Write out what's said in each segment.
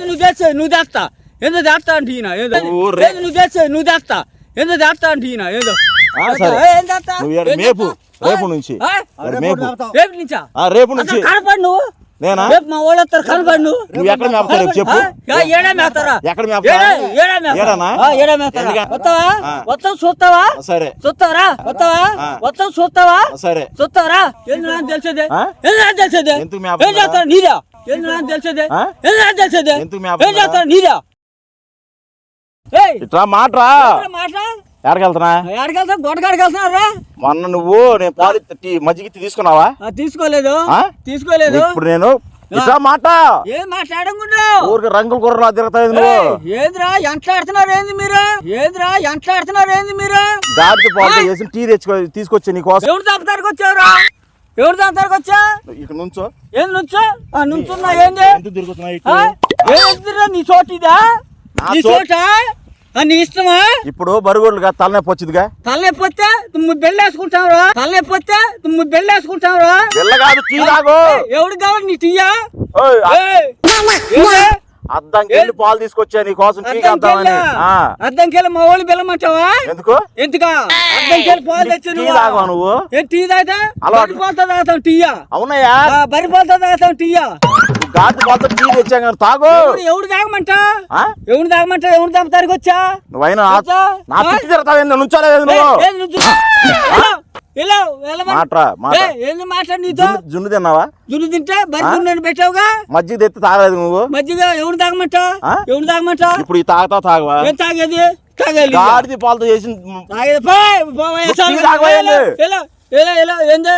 నువ్వు తెచ్చే నువ్వు తెస్తా ఏదో తెస్తా అంటే ఈయన ఏదో. నువ్వు తెచ్చే నువ్వు తెస్తా ఏదో తెస్తా అంటే ఈయన ఏదో. మేపు? రేపు? నుంచి. రేపు నుంచా? ఆ, రేపు నుంచి. అసలు కనపడు నువ్వు? నేనా? రేపు మా వాళ్ళు వస్తారు కనపడు నువ్వు ఎక్కడ మేపుతావు చెప్పు? ఏడా మేస్తారా ఎక్కడ? వస్తావా. వస్తావు చూస్తావా? సరే. చూస్తావరా? వస్తావా. వస్తావు చూస్తావా? సరే. చూస్తావరా? ఎందుకు తెలిసేదే? ఎందుకు తెలిసేదే? ఎందుకు మేపుతారా? ఏం చేస్తావు? నీదా? ఎందుకు తెలిసేదే? ఎందుకు నాకు తెలిసేదే? ఎందుకు ఏం మేపుతారా? చేస్తావు? నీదా? ఏయ్ ఇట్లా మాట్రా? మాట్లా ఎక్కడికి వెళ్తున్నా? ఎక్కడికి వెళ్తావు? గొడకాడికి వెళ్తున్నారా మొన్న నువ్వు నేను పాలు టీ- మజ్జిగ తీసుకున్నావా? తీసుకోలేదు? తీసుకోలేదు. ఇప్పుడు నేను ఇట్లా మాట? ఏం మాట్లాడకుండా ఊరికి రంగులు కుర్రలా తిరుగుతాయి నువ్వు. ఏంద్రా? ఎంట్లాడుతున్నారు ఏంది మీరు? ఏంద్రా? ఎంట్లాడుతున్నారు ఏంది మీరు? గాడిద పాలు చేసి టీ తెచ్చుకో తీసుకొచ్చా నీ కోసం. ఎవరు దాపతానికి వచ్చావురా ఎవరు దాపతానికి వచ్చా ఇక్కడ నుంచో. ఏంది నుంచో? ఆ నుంచున్నా ఏంది? ఏందిరా నీ చోటిదా నా నీ చోటు. నీ ఇష్టమా? ఇప్పుడు బరుగుడుగా తలనొప్పి వచ్చిందిగా. తలనొప్పి వస్తే నువ్వు బెల్లేసుకుంటావురా తలనొప్పి వస్తే నువ్వు బెల్లేసుకుంటావురా వెళ్ళ కాదు టీ తాగు. ఎవడు కావాలి నీ టీయా? అద్దంకి వెళ్ళి పాలు తీసుకొచ్చా నీ కోసం ఆ. అద్దంకెళ్ళి మా వాళ్ళు బెల్లమంటావా? ఎందుకు? ఎందుకా? అద్దంకెళ్ళి పాలు తెచ్చి నువ్వు. ఏం టీ తాగుతా? అలవాటు. పాలతో తాగుతాం టీయా? అవునయ్యా. బరి పాలతో తాగుతాం టీయా? గాడిద పాలతో టీ తెచ్చాం కానీ తాగు. ఎవడు- తాగమంట? ఎవడు తాగమంట? ఎవడు తాగుతారికి వచ్చా? నువ్వైనా? నా చుట్టూ తిరుగుతావు నుంచోలేదు నువ్వు? మాట ఏంది నీతో? జున్ను తిన్నావా? జున్ను తింటే బరి జున్ను పెట్టావుగా? మజ్జిగ తెత్తి తాగలేదు నువ్వు. మజ్జిగ ఎవడు తాగమంట? ఎవడు తాగమంట? ఇప్పుడు ఈ తాగుతా తాగవా? ఏం తాగేది? తాగేది గాడిద పాలతో చేసి తాగేది. పోయ్, ఏంది? ఎలా, ఎలా, ఏంది?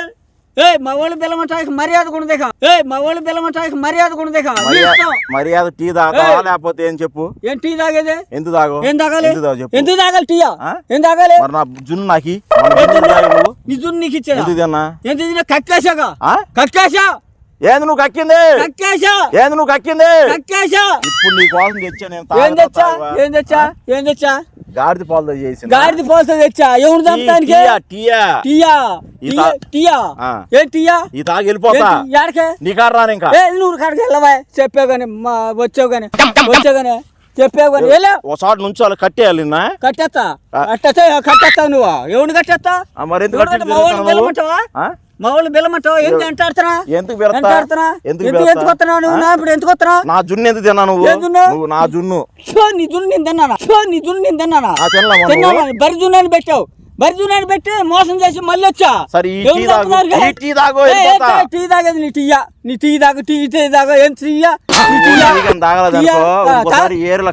ఏయ్ మా వాళ్ళు బెల్లమంటానికి మర్యాద కూడా దేకా ఏయ్ మా వాళ్ళు బెల్లమంటానికి మర్యాద కూడా నీ మర్యాద టీ తాగుతావా. లేకపోతే ఏం చెప్పు? ఏం టీ తాగేది? ఎందుకు తాగు? ఏం తాగాలి? ఎందుకు తాగాలి టీయా? ఏం తాగాలి? మరి నా జున్ను నాకి. నీ జున్ను నీకు ఇచ్చాడా ఎందుకు తిన్నా? ఎంత కక్కేశాగా ఆ? కక్కేశా ఏంది నువ్వు కక్కింది? ఏంది నువ్వు కక్కింది? ఇప్పుడు నీ కోసం తెచ్చా నేను ఏం తెచ్చా? ఏం తెచ్చా? ఏం తెచ్చా? గాడిద పాలతో చేసి గాడిద పోల్తో తెచ్చా? టీయా టీయా? టీయా? టీయా? ఆ. ఏం టీయా? ఈ తాగి వెళ్ళిపోతా. ఏంటి? యాడికే? నీ కాడ రాను ఇంకా. ఏ నువ్వు కాడికి వెళ్ళవా? చెప్పావు కానీ మా వచ్చావు కానీ వచ్చావు కానీ చెప్పావు కానీ ఒకసారి నుంచి వాళ్ళు కట్టేయాలి కట్టేస్తా. కట్టేస్తా కట్టేస్తావు నువ్వు. ఎవరిని కట్టేస్తా మరి ఎందుకు ఎవరు మా వాళ్ళు బెల్లమంటావా ఆ? మా వాళ్ళు బెల్లమంటావా ఎందుకు వస్తున్నావు నువ్వు? నా ఇప్పుడు ఎందుకు వస్తున్నావు నా జున్ను ఎందుకు తిన్నా నువ్వు? నువ్వు నా జున్ను. నీ జున్ను నేను తిన్నానా? నీ జున్ను నేను తిన్నానా? తిన్నానా బరి పెట్టావు. బరి పెట్టి మోసం చేసి మళ్ళీ వచ్చా? సరే టీ తాగేది నీ టీయా నీ టీ తాగు టీ టీ తాగు ఏం టీయా నీ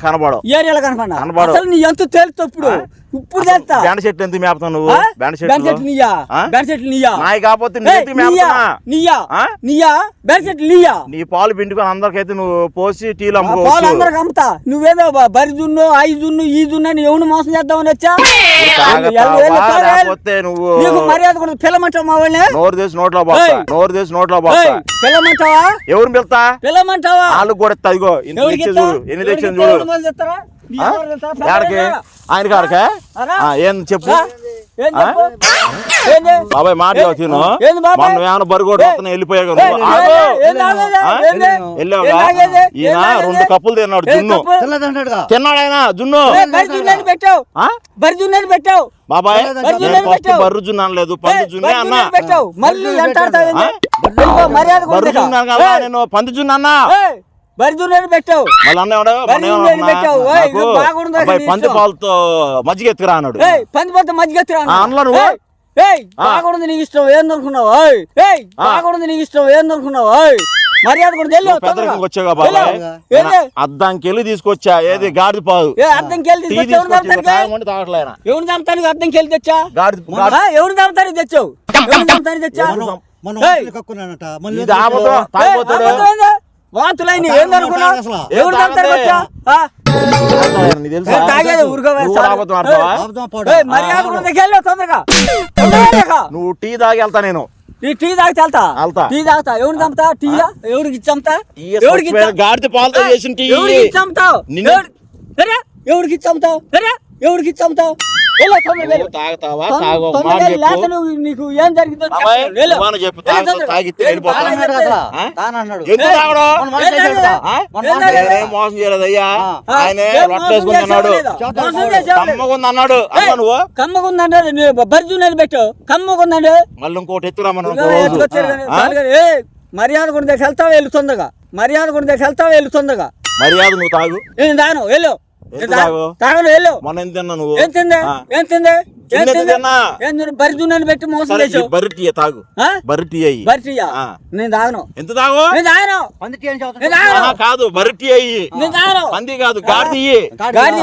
కనబడవు. ఏరియాలో కనపడా. అసలు ఎంత తేలుతో ఇప్పుడు? ఇప్పుడు తెలుస్తా బ్యాండ్ చెట్లు ఎందుకు మేపుతావు నువ్వు? బ్యాండ్ నీయా? బ్యాండ్ నీయా? నాయి కాకపోతే మేపుతున్నా? నీయా? నీయా? బ్యాండ్ నీయా? నీ పాలు పిండుకొని అందరికైతే నువ్వు పోసి టీలు ఆ పాలు అందరికి అమ్ముతా. నువ్వేదో బరి జున్ను ఐ జున్ను ఈ జున్ను అని ఎవను మోసం చేద్దామని వచ్చా? నువ్వు నీకు మర్యాద కూడా పిల్లమంటావు మా వాళ్ళని? నోరు తీసి నోట్లో ఏయ్. నోరు తీసి నోట్లో ఏయ్, పిల్లమంటావా ఎవరిని పిలుతా? పిల్లమంటావా వాళ్ళకి కూడా ఇంత? చూడు ఎన్ని తెచ్చింది? చూడు. ఆయన కాడకే? ఏం చెప్పు? బాబాయ్ మాట తిను. ఏంది బాబాయ్? మనం ఏమైనా బరిగోడు వస్తున్నా వెళ్ళిపోయావు? వెళ్ళావుగా? ఈయన? రెండు కప్పులు తిన్నాడు జున్ను. తిన్నాడు ఆయన జున్ను. ఏ, బరి జున్నని పెట్టావు? ఆ? బరి జున్నని పెట్టావు? బాబాయ్ ఫస్ట్. బర్రు జున్ను అనలేదు పంది జున్నే అన్నా. మళ్ళీ మర్యాద ఏ, పంది అన్నా ఏ, పెట్టావు. అన్న. పాలతో మజ్జిగ ఎత్తుకురా అన్నాడు. పంది పోతే మజ్జిగ నువ్వు? ఆ. బాగుంది నీకు ఇష్టం ఏయ్ ఆ. బాగుంది నీకు ఇష్టం ఏందనుకున్నావు? ఏయ్ మర్యాద కూడా ఏంది? అద్దానికి వెళ్ళి తీసుకొచ్చా? ఏది? గాడిద పాదు ఏ వెళ్ళి తీసుకొచ్చి? ఎవరు చంపుతానికి అర్థంకి వెళ్ళి తెచ్చా ఎవరు చంపుతానికి తెచ్చావు? ఎవరు చంపుతానికి తెచ్చా? మనం కక్కున్నానంట. మళ్ళీ? వాంతులైన ఏందనుకున్నావు. ఎవరు నువ్వు టీ తాగి వెళ్తా నేను. టీ తాగి వెళ్తా. టీ తాగుతా. ఎవరికి చంపుతా? టీయా ఎవరికి చంపుతా? టీ ఎవరికి గాడిద పాలతో చేసిన టీ. ఎవరికి చంపుతావు? ఎవరి- ఎవరికి చంపుతావు? ఎవరికి చంపుతావు? తాగుతావా? తాగు నీకు ఏం జరిగిందో చెప్పు. తాగితే అన్నాడు? తాను అన్నాడు మోసం. ఆయన అన్నాడు? కమ్మగుంది అన్నాడు. అమ్మ నువ్వు? కమ్మకుందంటే బర్జునది పెట్టు కమ్మకుందండి మళ్ళీ ఇంకోటి మర్యాద కూడా దగ్గర వెళ్తావా మర్యాద కూడా దగ్గర వెళ్తావా మర్యాద నువ్వు తాగు. నేను తాగను వెళ్ళు. తాగను. తాగు? తాగను వెళ్ళు. మొన్న ఎంత తిన్నా నువ్వు? ఏం తిందే? తిందే? తిన్నా. పెట్టి మోసం సరే చేసావు. బర్రి టీ తాగు. టీ అయ్యి. నేను తాగను. ఎంత తాగు? నేను తాగను. పంది టీ అని నేను చదువుతాడు. తాగను. ఆహా, కాదు బర్రి టీ అయ్యి. నేను తాగను. పంది కాదు గాడి- గాడి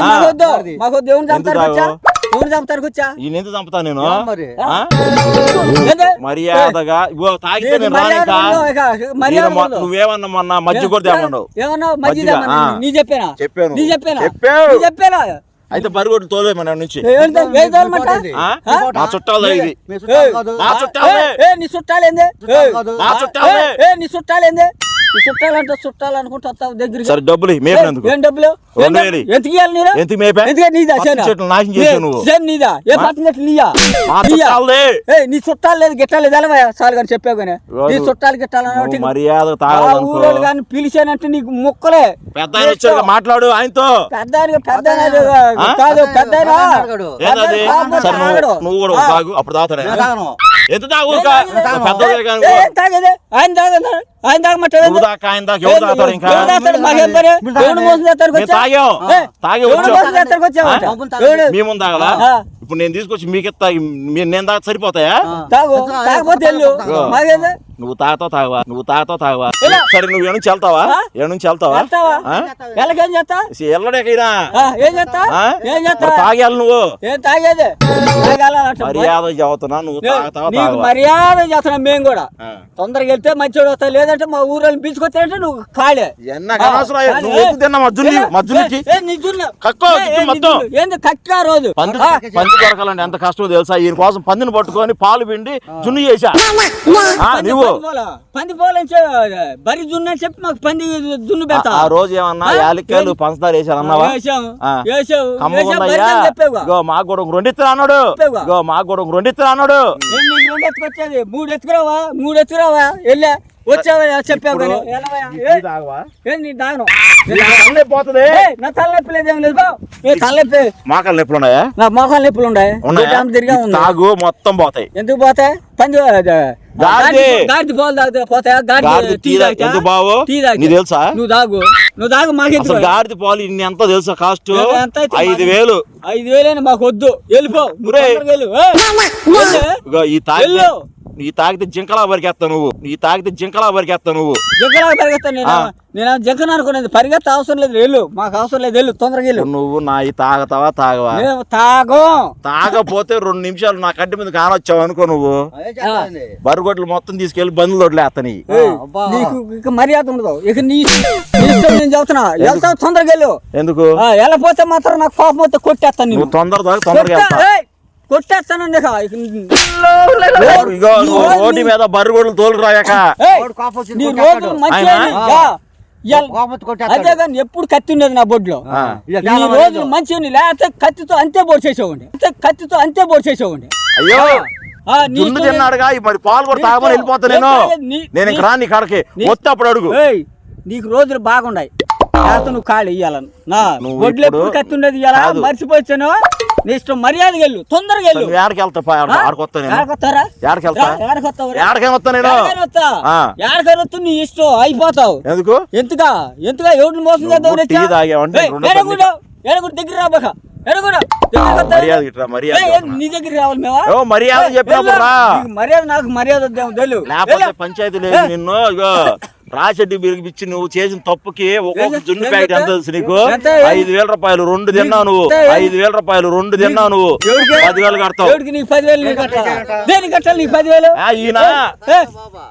దేవుని చంపుతారు వచ్చా దేవుని చంపుతారు వచ్చా ఈయన ఎంత చంపుతా నేను? మరి? మర్యాదగా ఇగో తాగితే నేను ఇక, ఈయన మొ-. నువ్వేమన్నా మొన్న మధ్య కూడా తేమన్నావు ఏమన్నావు మధ్య మజ్జిగ, ఆ. నీ చెప్పానా చెప్పాను. నీ చెప్పానా చెప్పావు. నీ చెప్పానా అయితే బరిగొడ్లు తోలే మన నుంచి ఏంటి? ఏం తోలమంట? ఇంకోటి ఆ? ఆ? మా చుట్టాలు ఇది మీ చుట్టాలు కాదు. మా చుట్టాలే ఏ, ఏ, నీ చుట్టాలేంది చుట్టాలు కాదు. మా చుట్టాలే ఏ, ఏ, నీ చుట్టాలేంది చుట్టాలంటే చుట్టాలు అనుకుంటా వస్తావు దగ్గరికి సరే డబ్బులు మేపినందుకు ఏం డబ్బులు. ఎందుకు? ఇవ్వాలి మేపా? ఎందుకే నీదా నాశనం ఏ, చేసావు నువ్వు నీదా? నీయా? నీ చుట్టాలు లేదు గిట్టాలు లేదు. ఎలా చాలు కానీ చెప్పావు కానీ. నీ. చుట్టాలు మర్యాద ఊరోళ్ళు కానీ పిలిచానంటే నీకు ముక్కలే. పెద్ద మాట్లాడు ఆయనతో. పెద్ద ఆయన- పెద్ద? కాదు పెద్ద. పెద్ద పెద్ద సరే నువ్వు కూడా. తాగు అప్పుడు తాగుతాడు. ఎంత తాగు తాగేది. ఆయన ఆయన దాకా వచ్చా? తాగాం ఏ, తాగలా. ఇప్పుడు నేను తీసుకొచ్చి మీకు ఇస్తా మీ- నేను తాగ సరిపోతాయా నువ్వు తాగుతావు తాగవా? నువ్వు తాగుతావు తాగవా? సరే నువ్వు ఏడు నుంచి వెళ్తావా? ఏడు నుంచి వెళ్తావా మరి తాగేయాలి నువ్వు. ఏం తాగేది? తాగాలంట మర్యాద చదువుతున్నా నువ్వు తాగుతావా మర్యాద చేస్తున్నాం మేము కూడా. తొందరగా వెళ్తే మంచివాడు వస్తావు లేదంటే మా ఊరోళ్ళు పిలుచుకొచ్చారంటే నువ్వు ఖాళీ తిన్నా మజ్జుని మజ్జునికి. ఏంది కక్క రోజు? దొరకాలంటే ఎంత కష్టమో తెలుసా? ఈయన కోసం పందిని పట్టుకొని పాలు పిండి జున్ను చేశా. నువ్వు? పంది పోలా. పంది పోలని బరి జున్ను అని చెప్పి మాకు పంది జున్ను పెడతా. ఆ రోజు ఏమన్నా? యాలక్కాయలు పంచదార వేసాను అన్నావా. ఇగో మాకు కూడా ఒక రెండు ఇత్తరా అన్నాడు. మాకు కూడా ఒక రెండు ఇత్తరా అన్నాడు. రెండు ఎత్తుకొచ్చేది. మూడు ఎత్తుకురావా? మూడు ఎత్తుకురావా? వెళ్ళా. వచ్చావా? చెప్పావు మాకలు నొప్పులు ఉన్నాయా? నా మోకాలు నొప్పులు ఉన్నాయి. తిరిగా ఉంది? తాగు మొత్తం పోతాయి. ఎందుకు పోతాయి? గాడిది. గాడి పాలు తాగితే పోతాయా? గాడి టీ తాగి- తాగితే? ఎందుకు బావు? టీ తాగితే. నీకు తెలుసా? నువ్వు తాగు. నువ్వు తాగు మాకు గాడిద పాలు ఇన్ని ఎంత తెలుసా కాస్ట్? ఐదు వేలు. ఐదు వేలని మాకు వద్దు. వెళ్ళిపో. ఈ తాగితే ఈ తాగితే జింకలా బరికేస్తా నువ్వు. ఈ తాగితే జింకలా బరికేస్తా నువ్వు. జగ్గలా పరిగెత్తాను నేను. నేను జగ్గన అనుకునేది. పరిగెత్త అవసరం లేదు. వెళ్ళు. మాకు అవసరం లేదు. వెళ్ళు. తొందరగా వెళ్ళు. నువ్వు నా ఈ తాగతావా తాగవా? తాగం. తాగపోతే రెండు నిమిషాలు నా కంటి మీద కానొచ్చావు అనుకో నువ్వు. బరుగొడ్లు మొత్తం తీసుకెళ్ళి ఏయ్, అబ్బా. నీకు మర్యాద ఉండదు. ఇక నీ నీ ఇష్టం నేను చెబుతున్నా వెళ్తావు తొందరగా వెళ్ళు. ఎందుకు? ఆ, వెళ్ళపోతే మాత్రం నాకు కోపం వస్తే కొట్టేస్తాను నువ్వు తొందరగా వెళ్తా. కొట్టేస్తాను రోడ్డు మీద బరుగొడ్లు తోలు రాయక. అదే కానీ ఎప్పుడు కత్తి ఉండేది నా బొడ్లో? ఈ రోజు మంచి లేకపోతే కత్తితో అంతే బోర్డు చేసేవాడి అంతే కత్తితో అంతే బోర్డు చేసేవాడి అయ్యో! జున్ను తిన్నాడుగా మరి పాలు కూడా తాగమని. వెళ్ళిపోతా నేను. ఏం నీ- నేను ఇంక రాని కాడకి. నీ- వస్తే అప్పుడు అడుగు. ఏయ్, నీకు రోజులు లేకపోతే నువ్వు ఖాళీ ఇయ్యాలను. నా బొడ్లు ఎప్పుడు కత్తి ఉండేది ఇయ్యాలా. మర్చిపోయాను నీ ఇష్టం మర్యాద వెళ్ళు తొందరగా వెళ్ళు. ఏడకి వెళ్తా ఆడకొస్తా నేను? ఏడకొస్తారా ఏడకి వెళ్తా ఏడకొస్తావు ఏడకేం వస్తా నేను? ఆ. ఏడకొస్తా నీ ఇష్టం అయిపోతావు. ఎందుకు? ఎంతగా ఎంతగా ఎవరిని మోసం చేద్దాం టీ తాగావంటే ఎడగుడు దగ్గర రాబాక ఎడగుడు నీ దగ్గర రావాలి మేమా? ఓ మర్యాద చెప్పినప్పుడు మర్యాద నాకు మర్యాద పంచాయతీ లేదు నిన్ను ఇగో రాచెడ్డి బిరిగిపిచ్చి నువ్వు చేసిన తప్పుకి ఒక్కొక్క జున్ను ప్యాకెట్ ఎంత నీకు? ఐదు వేల రూపాయలు రెండు తిన్నావు నువ్వు? ఐదు వేల రూపాయలు రెండు తిన్నావు నువ్వు? పదివేలు కడతావు. ఈయన?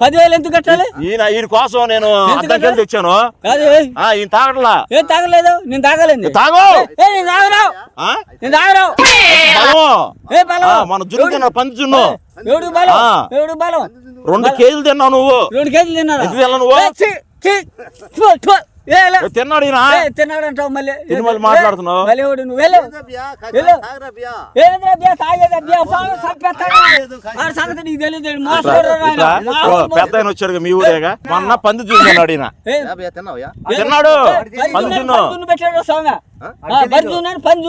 పదివేలు ఎందుకు కట్టాలి? ఈయన ఈయన కోసం నేను కట్టాలి? తెచ్చాను. కాదు ఏయ్, ఆ ఈయన తాగట్లా? ఏం తాగలేదు? నేను తాగలేదు. తాగు! ఏ నేను తాగరావు? నేను తాగరావు బలం. మన జున్ను తిన్న పంది జున్ను. రెండు కేజీలు తిన్నావు నువ్వు. రెండు కేజీలు తిన్నావు నువ్వు? తిన్నాడు ఈయన? ఏ, తిన్నాడంటావు మళ్ళీ. మళ్ళీ మాట్లాడుతున్నావు. మళ్ళీ ఎవడు నువ్వు? వెళ్ళు. సంగతి నీకు తెలియదు పెద్ద ఆయన వచ్చాడు మీ ఊరేగా? మొన్న పంది ఈయన. ఏ, తిన్నాడు. పంది పెట్టాడు స్వామి. ఆ, పంది పెట్టాడు. పంది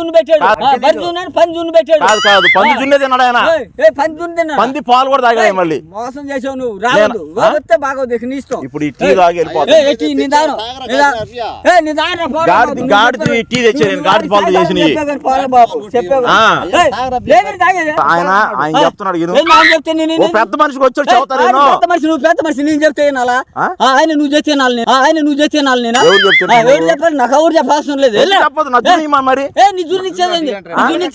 పెట్టాడు. కాదు కాదు పంది జున్నే తిన్నాడు ఆయన. ఏయ్, ఏయ్, పంది జున్ను తిన్నాడా? పంది పాలు కూడా తాగాయి మళ్ళీ. మోసం చేసావు నువ్వు. ఆ? వస్తే బాగోదు నీ ఇష్టం. ఇప్పుడు ఈ టీ తాగి వెళ్ళిపోతా గాడిద- టీ తెచ్చా నేను, పాలు. ఆయన ఆయన చెప్తున్నాడు పెద్ద మనిషికి వచ్చాడు పెద్ద మనిషి నువ్వు పెద్ద మనిషి నేను చెప్తే ఆయన నువ్వు నేను. ఆ, ఆయన నువ్వు చెప్తే వినాలి నేను. ఎవరు నాకు ఎవరు చెప్పాల్సిన లేదు. మరి. నీ నీ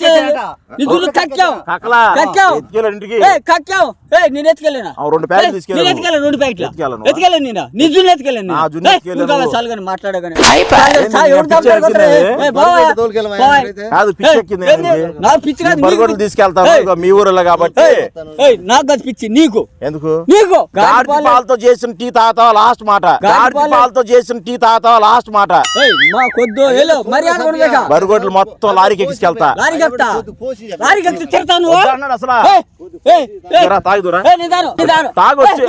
కక్కావు కక్కావు కక్కావు నేను ఎత్తుకెళ్ళినా? ఆ, రెండు ప్యాకెట్లు నేను. ఎత్తుకెళ్ళాను రెండు ప్యాకెట్లు. ఎత్తుకెళ్ళను. నేను. నీ జున్ను ఎత్తుకెళ్ళాను ఆ, జున్ను ఎత్తుకెళ్ళాను. చాలు కానీ మాట్లాడే కానీ ఏంది సాయి, ఎవరు పిచ్చి దెబ్బలు కొడతారు? ఎక్కింది? ఏ, బావా, బరుగొడ్లు తోలుకెళ్ళమా బావా. ఎవరైతే? కాదు పిచ్చి ఏయ్, ఎక్కింది ఏంది? ఆయనకి. నా పిచ్చి కాదు బరుగొడ్లు నీకు. తీసుకెళ్తాను మీ ఊరిలో కాబట్టి. నాకు కాదు పిచ్చి నీకు. ఎందుకు? నీకు. గాడి పాలతో చేసిన టీ తాతావా లాస్ట్ మాట? పాలతో చేసిన టీ తాతావా లాస్ట్ మాట? మా కొద్దు బరుగొడ్లు మొత్తం లారీకి ఎక్కించుకెళ్తా. లారీకి ఎక్కుతా ఎక్కి అసలు? తాగుదురా. తాగొచ్చు,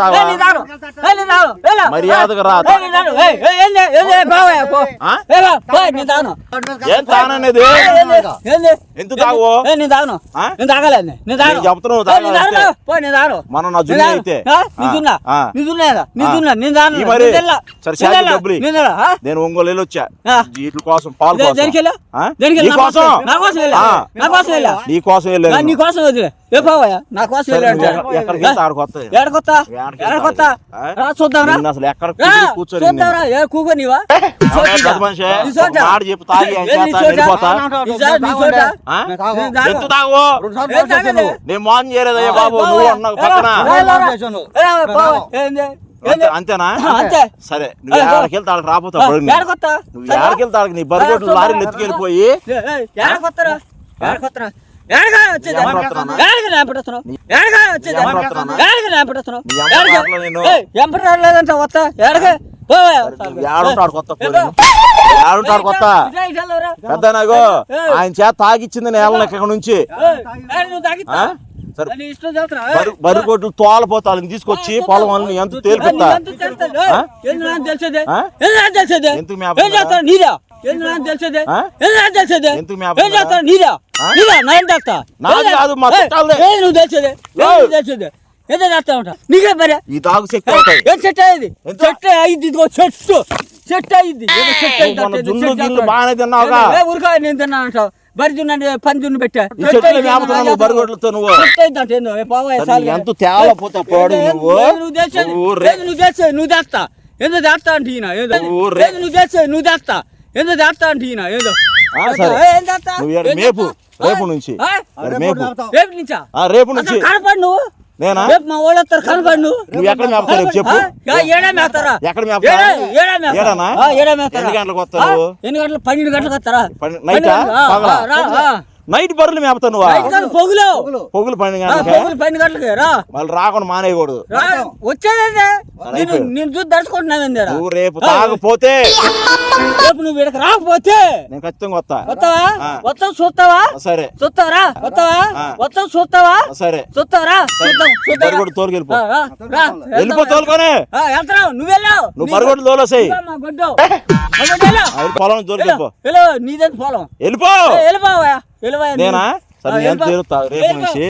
తాత? మర్యాదగా రా. ఏం తాననేది? ఎందుకు తాగు? ఆ? నేను తాగలేదు. నేను చెప్తున్నావు ఏయ్, తాగాలి నిదానం, అంటే. పో, నిదానం. మన నా జున్ను నిదానం. అయితే. ఆ? నీ ఆ, జున్నా? ఆ. నీ జున్నా ఏదా? నీ ఆ. జున్నా, నిదానం, ఈ మరి. నిదెల్లా. సరే, శాంతి నిదెల్లా, డబ్బులు ఇ. నిదెల్లా, ఆ? నేను ఒంగోలు వెళ్ళి వచ్చా. వీటి కోసం పాలు కోసం నీ కోసం నా కోసం. నా కోసం వెళ్ళా? నీ కోసం నా వెళ్ళాను నీ కోసం వదిలే ఏ నా కోసం వెళ్ళాడు ఎక్కడికి ఎక్కడికి? రా నిన్ను అసలు ఎక్కడ కూర్చొని చెప్పు తాగి తాగు? నేను చేయలేదయ్యా బాబు? నువ్వు పక్కన. అంతేనా? అంతే. సరే నువ్వు ఏ, పో. ఏడకి వెళ్తే ఆడికి రాపోతావు నువ్వు. ఎడకొత్త? నువ్వు ఏడకి వెళ్తే ఆడికి నీ బరుగొడ్లు ఏ, లారీలు. ఎత్తుకెళ్ళిపోయి. ఏ, ఏ, వస్తా. ఎడగా ఏడుంటాడు కొత్త. పెద్ద ఏయ్. ఆయన చేత తాగిచ్చింది నేల ఇక్కడ నుంచి. బరు బరుగొడ్లు తోలపోతాను తీసుకొచ్చి పొలం వాళ్ళని ఎంత తేలిపిస్తా తెలిసేది? తెలిసేది? ఏం చేస్తావు? చేస్తావు? నా ఏం చేస్తా? నువ్వు తెలిసేది? చేస్తా ఉంటా నీకే మరి ఈ తాగు శక్తి అవుతాయి ఏం చెట్టు అయ్యింది? చెట్టు అయ్యింది ఇదిగో అయ్యింది. బాగానే తిన్నావుగా? ఊరుకో నేను తిన్నాను అంటావు. బరి జున్ను పని పెట్టా. నువ్వు? బరుగొడ్లతో. ఎంత తేలపోతే పోడు నువ్వు? నువ్వు చేస్తా అంటే నువ్వు చేసేది? నువ్వు చేస్తా ఏదో చేస్తా అంటే ఈయన ఏదో? రేపు? నుంచి. రేపు నుంచా ఆ, రేపు నుంచి. అసలు కనపడు నువ్వు? నేనా? రేపు మా వాళ్ళు వస్తారు కనపడు నువ్వు? నువ్వు ఎక్కడ మేపుతావు రేపు? చెప్పు. ఏడా మేస్తారా ఎక్కడ? ఏడానా? ఏడా మేస్తారా? ఎన్ని గంటలకు వస్తావు? ఎన్ని గంటలకు? పన్నెండు గంటలకు వస్తారా? నైటా? నైట్ బర్రెలు మేపుతావు నువ్వు? నైట్ కాదు, పొగులు. పొగులు. పన్నెండు గంటలకి రా. మళ్ళీ రాకుండా మానేయకూడదు. రా, వచ్చేదేందే నేను చూసి నువ్వు రేపు తాగపోతే. రేపు నువ్వు వీడకి రాకపోతే. నేను ఖచ్చితంగా వస్తా. వస్తావా. వస్తావు చూస్తావా? సరే. చూస్తావరా వస్తావా. వస్తావు చూస్తావా? సరే. చూస్తావరా చూద్దాం తోలుకెళ్ళిపో. వెళ్ళిపో తోలుకొని. ఆ, వెళ్తున్నావు. నువ్వు వెళ్ళావు నువ్వు బరిగొడ్డు తోలేసాయి. వెళ్ళు. పొలం తోలుకెళ్ళిపో. వెళ్ళు, వెళ్ళు, నీదే పొలం. వెళ్ళిపో. వెళ్ళిపోవా నేనా సరే నేను. తీరుతా రేపు. నుంచి